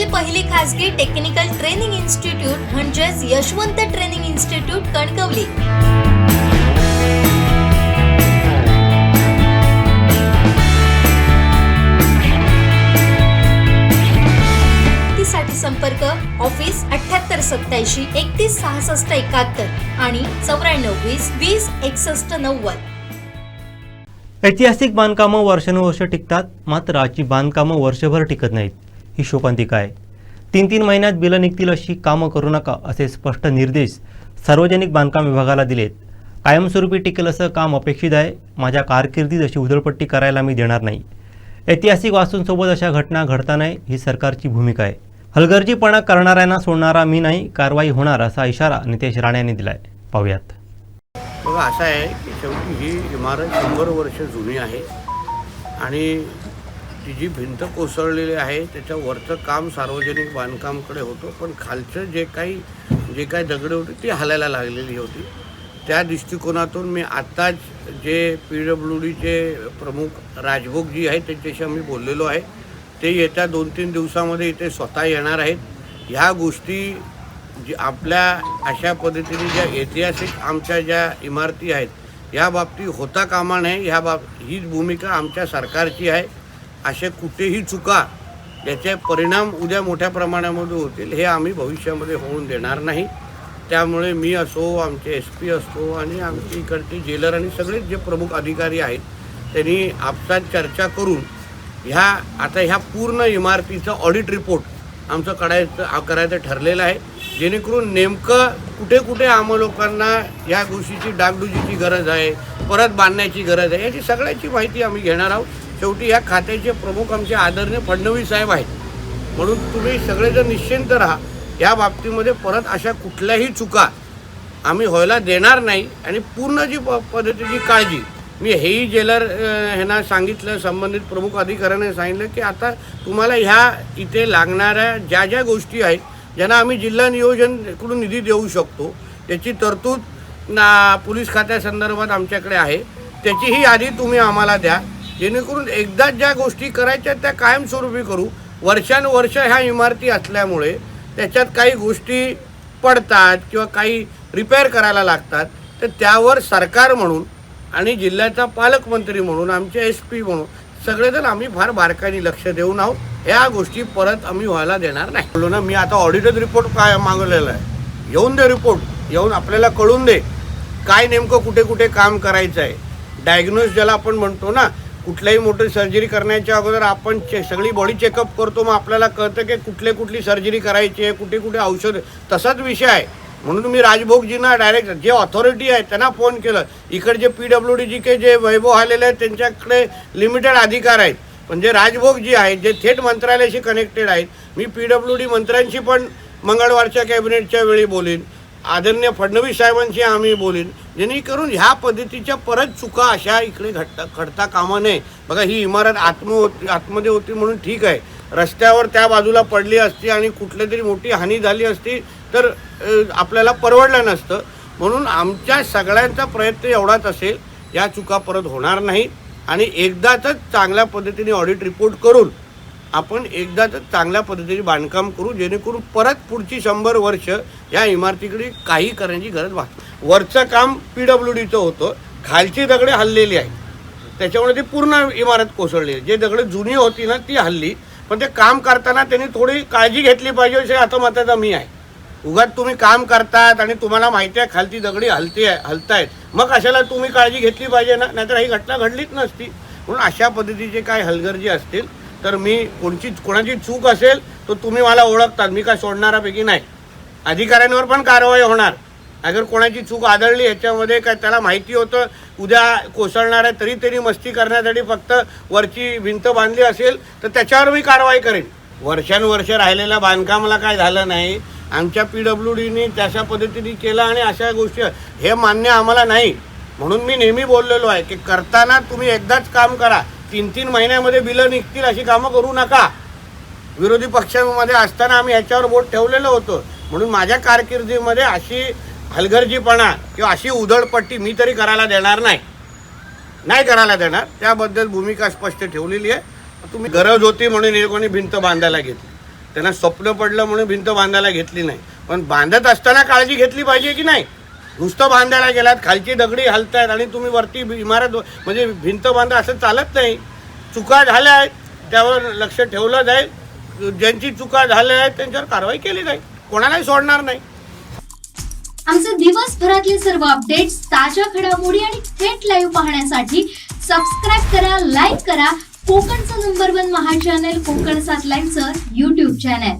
देशातील पहिली खासगी टेक्निकल ट्रेनिंग इन्स्टिट्यूट म्हणजेच यशवंत ट्रेनिंग इन्स्टिट्यूट कणकवली. संपर्क ऑफिस अठ्याहत्तर सत्याऐंशी एकतीस सहासष्ट एकाहत्तर आणि चौऱ्याण्णव वीस वीस एकसष्ट नव्वद. ऐतिहासिक बांधकामं वर्षानुवर्ष टिकतात मात्र आजची बांधकामं वर्षभर टिकत नाहीत. ही शोकांतिका आहे तीन तीन महिन्यात बिलं निघतील अशी कामं करू नका असे स्पष्ट निर्देश सार्वजनिक बांधकाम विभागाला दिलेत. कायमस्वरूपी टिकेल असं काम अपेक्षित आहे. माझ्या कारकिर्दीत अशी उधळपट्टी करायला मी देणार नाही. ऐतिहासिक वास्तूंसोबत अशा घटना घडता नये ही सरकारची भूमिका आहे. हलगर्जीपणा करणाऱ्यांना सोडणारा मी नाही कारवाई होणार असा इशारा नितेश राणे यांनी दिलाय. पाहूयात. बघा असं आहे की शेवटी ही इमारत शंभर वर्ष जुनी आहे आणि ती जी भिंत कोसळलेली आहे त्याच्या वरचं काम सार्वजनिक बांधकामकडे होतं पण खालचं जे काही जे काही दगडे होते ती हलायला लागलेली होती. त्या दृष्टिकोनातून मी आत्ताच जे पी डब्ल्यू डीचे प्रमुख राजभोग जी आहेत त्यांच्याशी आम्ही बोललेलो आहे. ते येत्या दोन तीन दिवसामध्ये इथे स्वतः येणार आहेत. ह्या गोष्टी जी आपल्या अशा पद्धतीने ज्या ऐतिहासिक आमच्या ज्या इमारती आहेत या बाबतीत होता कामा नये. ह्या बाब हीच भूमिका आमच्या सरकारची आहे. असे कुठेही चुका याचे परिणाम उद्या मोठ्या प्रमाणामध्ये होतील हे आम्ही भविष्यामध्ये होऊन देणार नाही. त्यामुळे मी असो आमचे एस पी असतो आणि आमचे इकडचे जेलर आणि सगळेच जे प्रमुख अधिकारी आहेत त्यांनी आपसात चर्चा करून ह्या आता ह्या पूर्ण इमारतीचा ऑडिट रिपोर्ट आमचं काढायचं करायचं ठरलेलं आहे. जेणेकरून नेमकं कुठे कुठे आम लोकांना या गोष्टीची डागडुजीची गरज आहे परत बांधण्याची गरज आहे याची सगळ्याची माहिती आम्ही घेणार आहोत. शेवटी या खात्याचे प्रमुख आमचे आदरणीय फडणवीस साहेब आहेत. म्हणून तुम्ही सगळेजण निश्चिंत राहा. या बाबतीमध्ये परत अशा कुठल्याही चुका आम्ही व्हायला देणार नाही आणि पूर्ण जी प पद्धतीची काळजी मी हेही जेलर ह्यांना सांगितलं संबंधित प्रमुख अधिकाऱ्याने सांगितलं की आता तुम्हाला ह्या इथे लागणाऱ्या ज्या ज्या गोष्टी आहेत ज्यांना आम्ही जिल्हा नियोजनकडून निधी देऊ शकतो त्याची तरतूद ना पोलीस खात्यासंदर्भात आमच्याकडे आहे. त्याचीही यादी तुम्ही आम्हाला द्या. जेणेकरून एकदाच ज्या गोष्टी करायच्या त्या कायमस्वरूपी करू. वर्षानुवर्ष ह्या इमारती असल्यामुळे त्याच्यात काही गोष्टी पडतात किंवा काही रिपेअर करायला लागतात. तर त्यावर सरकार म्हणून आणि जिल्ह्याचा पालकमंत्री म्हणून आमचे एस पी म्हणून सगळेजण आम्ही फार बारकाईने लक्ष देऊन आहोत. ह्या गोष्टी परत आम्ही व्हायला देणार नाही. बोललो ना मी आता ऑडिटेड रिपोर्ट काय मागवलेला आहे? येऊन दे रिपोर्ट येऊन आपल्याला कळून दे. काय नेमकं कुठे कुठे काम करायचं आहे डायग्नोज ज्याला आपण म्हणतो ना कुठल्याही मोठी सर्जरी करण्याच्या अगोदर आपण चे सगळी बॉडी चेकअप करतो मग आपल्याला कळतं की कुठले कुठली सर्जरी करायची आहे कुठे कुठे औषध. तसाच विषय आहे. म्हणून मी राजभोगजींना डायरेक्ट जे ऑथॉरिटी आहे त्यांना फोन केलं. इकडचे पी डब्ल्यू डी जी के जे वैभव आलेले आहेत त्यांच्याकडे लिमिटेड अधिकार आहेत. पण जे राजभोग जी आहेत जे थेट मंत्रालयाशी कनेक्टेड आहेत मी पी डब्ल्यू डी मंत्र्यांशी पण मंगळवारच्या कॅबिनेटच्या वेळी बोलेन. आदरणीय फडणवीस साहेबांशी आम्ही बोलीन जेणेकरून ह्या पद्धतीच्या परत चुका अशा इकडे घडता घडता कामा नये. बघा ही इमारत आत्म होती आतमध्ये होती म्हणून ठीक आहे. रस्त्यावर त्या बाजूला पडली असती आणि कुठल्या तरी मोठी हानी झाली असती तर आपल्याला परवडलं नसतं. म्हणून आमच्या सगळ्यांचा प्रयत्न एवढाच असेल या चुका परत होणार नाही आणि एकदाच चांगल्या पद्धतीने ऑडिट रिपोर्ट करून आपण एकदाच चांगल्या पद्धतीने बांधकाम करू जेणेकरून परत पुढची शंभर वर्ष या इमारतीकडे काही करण्याची गरज भासते. वरचं काम पी डब्ल्यू डीचं होतं खालची दगडे हल्लेली आहेत. त्याच्यामुळे ती पूर्ण इमारत कोसळली. आहे. जे दगडे जुनी होती ना ती हल्ली. पण ते काम करताना त्यांनी थोडी काळजी घेतली पाहिजे असे आता मताचा मी आहे. उगाच तुम्ही काम करतात आणि तुम्हाला माहिती आहे खालती दगडी हलती आहे हलतायत. मग अशाला तुम्ही काळजी घेतली पाहिजे ना? नाहीतर ही घटना घडलीच नसती. म्हणून अशा पद्धतीचे काय हलगर्जी असतील तर मी कोणची कोणाची चूक असेल तर तुम्ही मला ओळखतात. मी काय सोडणारापैकी नाही. अधिकाऱ्यांवर पण कारवाई होणार. अगर कोणाची चूक आदळली याच्यामध्ये काय त्याला माहिती होतं उद्या कोसळणार आहे तरी त्यांनी मस्ती करण्यासाठी फक्त वरची भिंत बांधली असेल तर त्याच्यावर मी कारवाई करेन. वर्षानुवर्ष राहिलेल्या बांधकामाला काय झालं नाही आमच्या पी डब्ल्यू डीने तशा पद्धतीने केलं आणि अशा गोष्टी हे मान्य आम्हाला नाही. म्हणून मी नेहमी बोललेलो आहे की करताना तुम्ही एकदाच काम करा. तीन तीन महिन्यामध्ये बिलं निघतील अशी कामं करू नका. विरोधी पक्षामध्ये असताना आम्ही ह्याच्यावर बोट ठेवलेलं होतं. म्हणून माझ्या कारकिर्दीमध्ये अशी हलगर्जीपणा किंवा अशी उधळपट्टी मी तरी करायला देणार नाही. नाही करायला देणार. त्याबद्दल भूमिका स्पष्ट ठेवलेली आहे. तुम्ही गरज होती म्हणून हे कोणी भिंत बांधायला घेतली. त्यांना स्वप्न पडलं म्हणून भिंत बांधायला घेतली नाही. पण बांधत असताना काळजी घेतली पाहिजे की नाही? नुसतं बांधायला गेलात खालची दगडी हलतायत आणि तुम्ही वरती इमारत म्हणजे भिंत बांधा असं चालत नाही. चुका झाल्या आहेत त्यावर लक्ष ठेवलं जाईल. ज्यांची चुका झाल्या आहेत त्यांच्यावर कारवाई केली जाईल. कोणालाही सोडणार नाही. आमचे दिवसभरातले सर्व अपडेट्स ताज्या घडामोडी आणि थेट लाईव्ह पाहण्यासाठी सबस्क्राईब करा लाईक करा. कोकणचं number one Maha channel Konkan सात लाईनचं युट्यूब चॅनल